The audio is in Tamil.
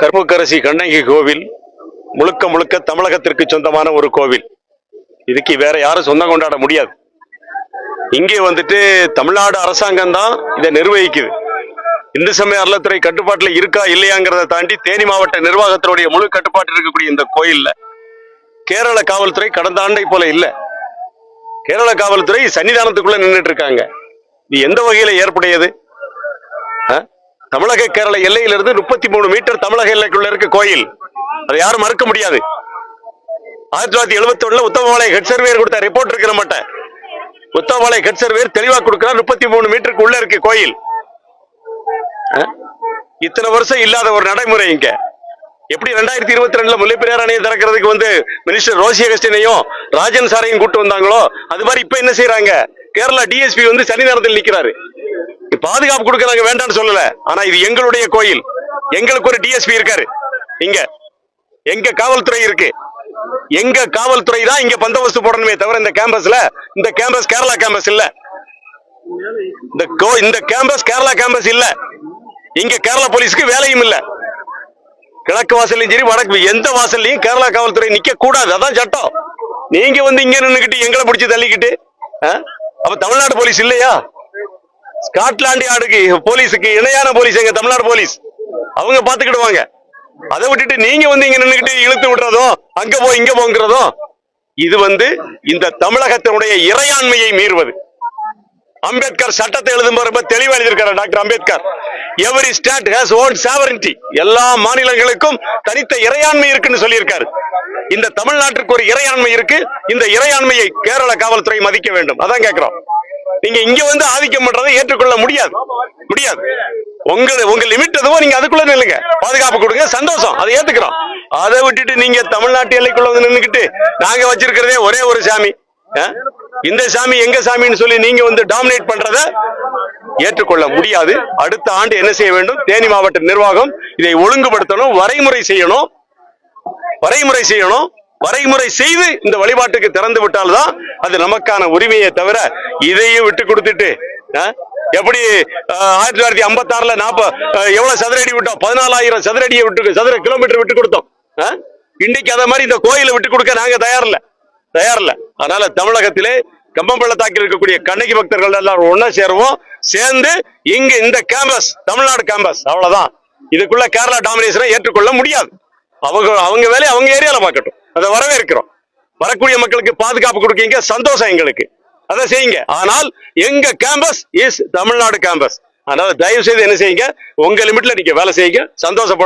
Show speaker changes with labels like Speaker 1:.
Speaker 1: கருப்புக்கரசி கண்ணகி கோவில் முழுக்க முழுக்க தமிழகத்திற்கு சொந்தமான ஒரு கோவில். இதுக்கு வேற யாரும் சொந்தம் கொண்டாட முடியாது. இங்கே வந்துட்டு தமிழ்நாடு அரசாங்கம் தான் இதை நிர்வகிக்குது. இந்து சமய அறநிலைத்துறை கட்டுப்பாட்டில் இருக்கா இல்லையாங்கிறத தாண்டி தேனி மாவட்ட நிர்வாகத்தினுடைய முழு கட்டுப்பாட்டில் இருக்கக்கூடிய இந்த கோயில்ல கேரள காவல்துறை கடந்த ஆண்டை போல இல்ல. கேரள காவல்துறை சன்னிதானத்துக்குள்ள நின்றுட்டு இருக்காங்க. இது எந்த வகையில ஏற்புடையது? தமிழக கேரள எல்லையிலிருந்து முப்பத்தி மூணு மீட்டர் தமிழக எல்லைக்குள்ள இருக்க கோயில். அதை யாரும் மறுக்க முடியாது. ஆயிரத்தி தொள்ளாயிரத்தி எழுபத்தி ஒண்ணுல உத்தமபாளைய ஹெட் சர்வேயர் கொடுத்த ரிப்போர்ட் இருக்கிற மாட்டேன் உத்தமபாளைய ஹெட் சர்வேயர் தெளிவா கொடுக்கிறார் முப்பத்தி மூணு மீட்டருக்கு உள்ள இருக்கு கோயில். ஆ? இத்தனை வருஷம் இல்லாத ஒரு நடைமுறை இங்க. எப்படி ரெண்டாயிரத்தி இருபத்தி ரெண்டுல முல்லைப்பெரியார் அணையை திறக்கிறதுக்கு வந்து மினிஸ்டர் ரோசி அகஸ்டினையும் ராஜன் சாரையும் கூட்டு வந்தாங்களோ அது மாதிரி இப்ப என்ன செய்யறாங்க கேரளா டிஎஸ்பி வந்து சனி நேரத்தில் நிக்கிறாரு. பாதுகாப்பு கொடுக்கறாங்க வேண்டாம்னு சொல்லல. ஆனா இது எங்களுடைய கோயில். எங்களுக்கு ஒரு டிஎஸ்பி இருக்காரு. இங்க. எங்க காவல்துறை இருக்கு. எங்க காவல்துறை தான் இங்க பந்தோபஸ்து போடணுமே தவிர இந்த கேம்பஸ்ல இந்த கேம்பஸ் கேரளா கேம்பஸ் இல்ல. இந்த கோ இந்த கேம்பஸ் கேரளா கேம்பஸ் இல்ல. இங்க கேரளா போலீஸ்க்கு வேலையும் இல்ல. கிழக்கு வாசல்லையும் சரி வடக்கு எந்த வாசல்லையும் கேரளா காவல்துறை நிக்க கூடாது. அதான் சட்டம். நீங்க வந்து இங்க நின்னுக்கிட்டு எங்களை பிடிச்சி தள்ளிக்கிட்டு ஆ? அப்ப தமிழ்நாடு போலீஸ் இல்லையா? ஸ்காட்லாந்து யார்டுக்கு போலீஸுக்கு இணையான போலீஸ் எங்க தமிழ்நாடு போலீஸ். அவங்க பாத்துக்கிடுவாங்க. அதை விட்டுட்டு நீங்க வந்து இங்க நின்றுகிட்டு இழுத்து விடுறதும் அங்க போ இங்க போங்கிறதும் இது வந்து இந்த தமிழகத்தினுடைய இறையாண்மையை மீறுவது. அம்பேத்கர் சட்டத்தை எழுதும் ரொம்ப தெளிவா எழுதியிருக்காரு doctor Ambedkar. Every state has own sovereignty எல்லா மாநிலங்களுக்கும் தனித்த இறையாண்மை இருக்குன்னு சொல்லியிருக்காரு. இந்த தமிழ்நாட்டிற்கு ஒரு இறையாண்மை இருக்கு. இந்த இறையாண்மையை கேரள காவல்துறை மதிக்க வேண்டும். அதான் கேட்கிறோம் நீங்க இங்க வந்து ஆதிக்கம் பண்றதை ஏற்றுக்கொள்ள முடியாது. முடியாது. உங்க உங்க லிமிட் எதுவோ நீங்க அதுக்குள்ள நில்லுங்க. பாதுகாப்பு கொடுங்க. சந்தோஷம். அதை ஏத்துக்கிறோம். அதை விட்டுட்டு நீங்க தமிழ்நாட்டு எல்லைக்குள்ள வந்து நின்றுக்கிட்டு நாங்க வச்சிருக்கிறதே ஒரே ஒரு சாமி. இந்த சாமி எங்க சாமின்னு சொல்லி நீங்க வந்து டாமினேட் பண்றத ஏற்றுக்கொள்ள முடியாது. அடுத்த ஆண்டு என்ன செய்ய வேண்டும்? தேனி மாவட்ட நிர்வாகம் இதை ஒழுங்குபடுத்தணும் வரைமுறை செய்யணும். வரைமுறை செய்யணும். வரைமுறை செய்து இந்த வழிபாட்டுக்கு திறந்து விட்டால்தான் அது நமக்கான உரிமையை தவிர இதையும் விட்டு கொடுத்துட்டு ஆ, எப்படி ஆயிரத்தி தொள்ளாயிரத்தி ஐம்பத்தி ஆறுல நாப்ப ஆ, எவ்வளவு சதுரடி விட்டோம்? பதினாலாயிரம் சதுரடியை விட்டு சதுர கிலோமீட்டர் விட்டு கொடுத்தோம் ஆ? இன்னைக்கு அதை மாதிரி இந்த கோயிலை விட்டு கொடுக்க நாங்க தயாரில்ல தயாரில்ல. தயார் அதனால தமிழகத்திலே கம்பம் பள்ளத்தாக்கில் இருக்கக்கூடிய கண்ணகி பக்தர்கள் எல்லாரும் ஒன்னா சேருவோம். சேர்ந்து இங்க இந்த கேம்பஸ் தமிழ்நாடு கேம்பஸ் அவ்வளவுதான். இதுக்குள்ள கேரளா டாமினேஷனை ஏற்றுக்கொள்ள முடியாது. அவங்க அவங்க வேலையை அவங்க ஏரியால பார்க்கட்டும். அதை வரவேற்கிறோம். வரக்கூடிய மக்களுக்கு பாதுகாப்பு கொடுக்கீங்க சந்தோஷம் எங்களுக்கு. அதை செய்யுங்க. ஆனால் எங்க கேம்பஸ் இஸ் தமிழ்நாடு கேம்பஸ் அதனால தயவு செய்து என்ன செய்யுங்க? உங்க லிமிட்ல நீங்க வேலை செய்யுங்க. சந்தோஷப்படும்